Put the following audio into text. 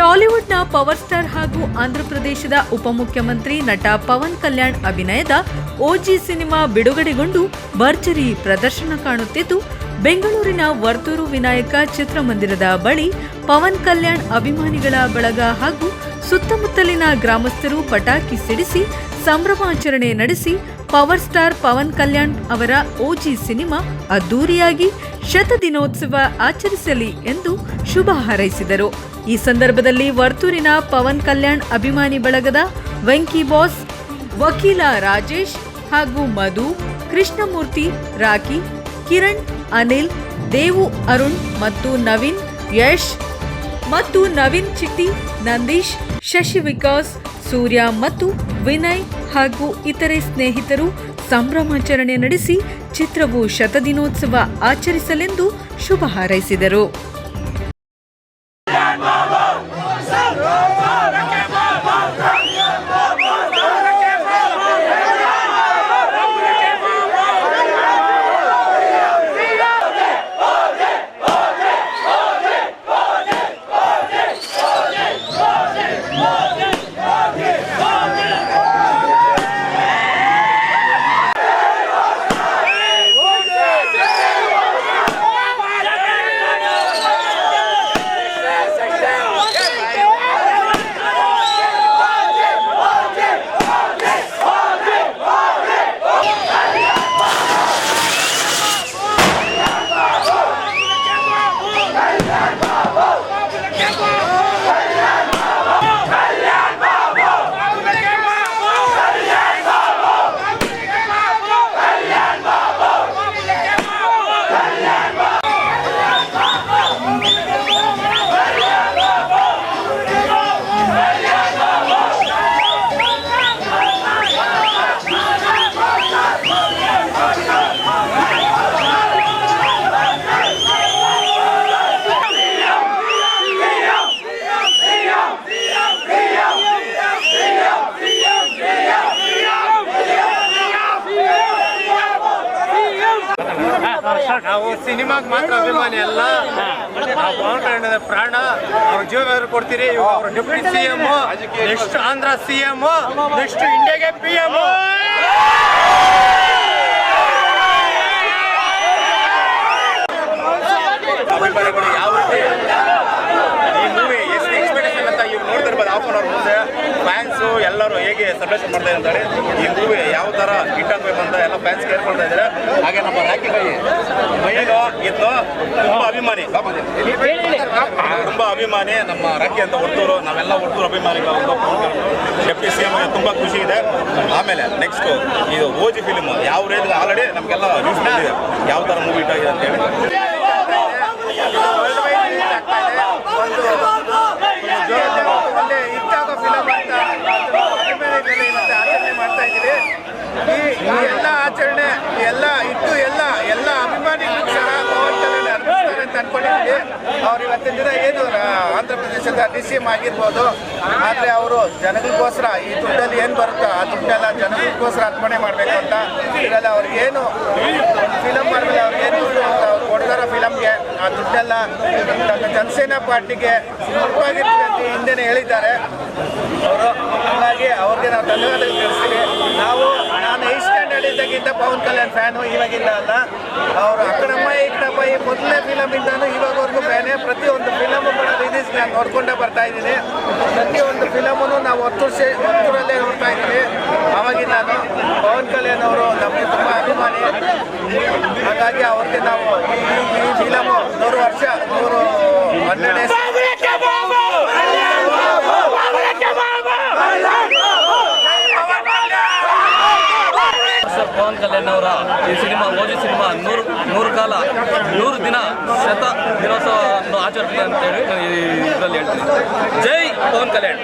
ಟಾಲಿವುಡ್ನ power star ಹಾಗೂ ಆಂಧ್ರಪ್ರದೇಶದ ಉಪಮುಖ್ಯಮಂತ್ರಿ ನಟ ಪವನ್ ಕಲ್ಯಾಣ್ ಅಭಿನಯದ ಓಜಿ ಸಿನಿಮಾ ಬಿಡುಗಡೆಗೊಂಡು ಭರ್ಜರಿ ಪ್ರದರ್ಶನ ಕಾಣುತ್ತಿದ್ದು, ಬೆಂಗಳೂರಿನ ವರ್ತೂರು ವಿನಾಯಕ ಚಿತ್ರಮಂದಿರದ ಬಳಿ ಪವನ್ ಕಲ್ಯಾಣ್ ಅಭಿಮಾನಿಗಳ ಬಳಗ ಹಾಗೂ ಸುತ್ತಮುತ್ತಲಿನ ಗ್ರಾಮಸ್ಥರು ಪಟಾಕಿ ಸಿಡಿಸಿ ಸಂಭ್ರಮಾಚರಣೆ ನಡೆಸಿ ಪವರ್ ಸ್ಟಾರ್ ಪವನ್ ಕಲ್ಯಾಣ್ ಅವರ ಓಜಿ ಸಿನಿಮಾ ಅದ್ದೂರಿಯಾಗಿ ಶತದಿನೋತ್ಸವ ಆಚರಿಸಲಿ ಎಂದು ಶುಭ ಹಾರೈಸಿದರು. ಈ ಸಂದರ್ಭದಲ್ಲಿ ವರ್ತೂರಿನ ಪವನ್ ಕಲ್ಯಾಣ್ ಅಭಿಮಾನಿ ಬಳಗದ ವೆಂಕಿ ಬಾಸ್, ವಕೀಲ ರಾಜೇಶ್ ಹಾಗೂ ಮಧು, ಕೃಷ್ಣಮೂರ್ತಿ ರಾಕಿ ಕಿರಣ್, ಅನಿಲ್, ದೇವು ಅರುಣ್ ಮತ್ತು ನವೀನ್, ಯಶ್ ಮತ್ತು ನವೀನ್ ಚಿಟ್ಟಿ, ನಂದೀಶ್ ಶಶಿ ವಿಕಾಸ್ ಸೂರ್ಯ ಮತ್ತು ವಿನಯ್ ಹಾಗೂ ಇತರೆ ಸ್ನೇಹಿತರು ಸಂಭ್ರಮಾಚರಣೆ ನಡೆಸಿ ಚಿತ್ರವು ಶತದಿನೋತ್ಸವ ಆಚರಿಸಲೆಂದು ಶುಭ ಹಾರೈಸಿದರು. ನಾವು ಸಿನಿಮಾಗ್ ಮಾತ್ರ ಅಭಿಮಾನಿ ಅಲ್ಲ. ನಾವು ಪವನ್ ಕಲ್ಯಾಣದ ಪ್ರಾಣ ಅವ್ರ ಜೀವ ಕೊಡ್ತೀರಿ ಅವ್ರ deputy C M next Andhra C M next ಇಂಡಿಯಾಗೆ ಪಿ ಎಂ. ಅಭಿಮಾನಿಗಳು ಯಾವ ರೀತಿ ಈ ಮೂವಿ ಎಷ್ಟು ಎಕ್ಸ್ಪೆಕ್ಟೇಷನ್ ಅಂತ ಇವ್ರು ನೋಡ್ತಿರ್ಬೋದು ಹಾಫ್ ಅನ್ ಅವರ್ ಮುಂದೆ. ಫ್ಯಾನ್ಸು ಎಲ್ಲರೂ ಹೇಗೆ ಸೆಲೆಬ್ರೇಷನ್ ಮಾಡ್ತಾ ಇದ್ದಾರೆ ಈ ಮೂವಿ ಯಾವ ಥರ ಹಿಟ್ ಆಗಬೇಕು ಅಂತ ಎಲ್ಲ ಫ್ಯಾನ್ಸ್ ಕೇಳ್ಕೊಳ್ತಾ ಇದ್ದಾರೆ ಹಾಗೆ ನಮ್ಮ ರಾಕಿ ಬೈ ಮೈನು ಇತ್ತು ತುಂಬ ಅಭಿಮಾನಿ ತುಂಬ ಅಭಿಮಾನಿ ನಮ್ಮ ರಾಕಿ ಅಂತ ಒತ್ತೂರು ನಾವೆಲ್ಲ ಹೊರ್ತೂರು ಅಭಿಮಾನಿಗಳು ಒಂದು ಡೆಪ್ಟಿ ಸಿ ಎಂ ತುಂಬ ಖುಷಿ ಇದೆ ಆಮೇಲೆ ನೆಕ್ಸ್ಟ್ ಇದು ಓಜಿ ಫಿಲಿಮ್ ಯಾವ ರೇಂಜ್ ಆಲ್ರೆಡಿ ನಮಗೆಲ್ಲ ನ್ಯೂಸ್ ಇದೆ ಯಾವ ಥರ ಮೂವಿ ಹಿಟ್ ಆಗಿದೆ ಅಂತೇಳಿ ಒಳ್ಳೆ ಹಿಟ್ಟಾಗೋ ಫಿಲಮ್ ಅಂತ ಅಭಿಮಾನಿಗಳು ಇವತ್ತು ಆಚರಣೆ ಮಾಡ್ತಾ ಇದ್ದೀವಿ ಈ ಎಲ್ಲ ಆಚರಣೆ, ಎಲ್ಲ ಇಟ್ಟು ಎಲ್ಲ ಎಲ್ಲ ಅಭಿಮಾನಿಗಳು ಸಹ ಅರ್ಪಿಸ್ತಾರೆ ಅಂತ ಅನ್ಕೊಂಡಿದ್ದೀವಿ. ಅವ್ರು ಇವತ್ತಿನ ದಿನ ಏನು ಆಂಧ್ರ ಪ್ರದೇಶದ ಡಿ ಸಿ ಎಂ ಆಗಿರ್ಬೋದು, ಆದರೆ ಅವರು ಜನಗಳಿಗೋಸ್ಕರ ಈ ದುಡ್ಡಲ್ಲಿ ಏನು ಬರುತ್ತೋ ಆ ದುಡ್ಡೆಲ್ಲ ಜನಗಳಿಗೋಸ್ಕರ ಅರ್ಪಣೆ ಮಾಡಬೇಕು ಅಂತ. ಇದರಲ್ಲಿ ಅವ್ರಿಗೇನು ಫಿಲಮ್ ಮಾಡಿದ್ರೆ ಅವ್ರು ಕೊಡ್ತಾರೋ ಫಿಲಮ್ಗೆ ಆ ದುಡ್ಡೆಲ್ಲ ತನ್ನ ಜನಸೇನಾ ಪಾರ್ಟಿಗೆ ಹಿಂದೆನೆ ಅಂತ ಹಿಂದೆನೇ ಹೇಳಿದ್ದಾರೆ. ಅವರು ಹಾಗಾಗಿ ಅವ್ರಿಗೆ ನಾವು ಧನ್ಯವಾದ ತಿಳಿಸ್ತೀವಿ ನಾವು ನಾನು ಏಟ್ ಸ್ಟ್ಯಾಂಡರ್ಡ್ ಇದ್ದಾಗಿದ್ದ ಪವನ್ ಕಲ್ಯಾಣ್ ಫ್ಯಾನು ಇವಾಗಿಲ್ಲ ಅಲ್ಲ. ಅವರು ಅಕ್ಕಡಮ್ಮ ಇಕ್ಕಡಪ್ಪ ಈ ಮೊದಲನೇ ಫಿಲಮ್ ಇಂದಾನು ಇವಾಗವರೆಗೂ ಫ್ಯಾನೇ ಪ್ರತಿಯೊಂದು ಫಿಲಮ್ ಕೂಡ ರಿಲೀಸ್ ನಾನು ನೋಡ್ಕೊಂಡೇ ಬರ್ತಾ ಇದ್ದೀನಿ. ಪ್ರತಿಯೊಂದು ಫಿಲಮನ್ನು ನಾವು ಹತ್ತು ವರ್ಷ ಒತ್ತೂರಲ್ಲೇ ನೋಡ್ತಾ ಇದ್ದೀವಿ. ಅವಾಗಿಂದ ನಾನು ಪವನ್ ಕಲ್ಯಾಣ್ ಅವರು ನಮಗೆ ತುಂಬ ಅಭಿಮಾನಿ. ಹಾಗಾಗಿ ಅವ್ರಿಗೆ ನಾವು ಈ ಫಿಲಮು ನೂರು ವರ್ಷ, ನೂರು ಹನ್ನೆರಡು ಸರ್ ಪವನ್ ಕಲ್ಯಾಣ್ ಅವರ ಈ ಸಿನಿಮಾ ಓಜಿ ಸಿನಿಮಾ ನೂರು ನೂರು ಕಾಲ, ನೂರು ದಿನ ಶತ ದಿನೋತ್ಸವವನ್ನು ಆಚರಿಸಲಿ ಅಂತೇಳಿ ಇದರಲ್ಲಿ ಹೇಳ್ತೀನಿ. ಜೈ ಪವನ್ ಕಲ್ಯಾಣ್.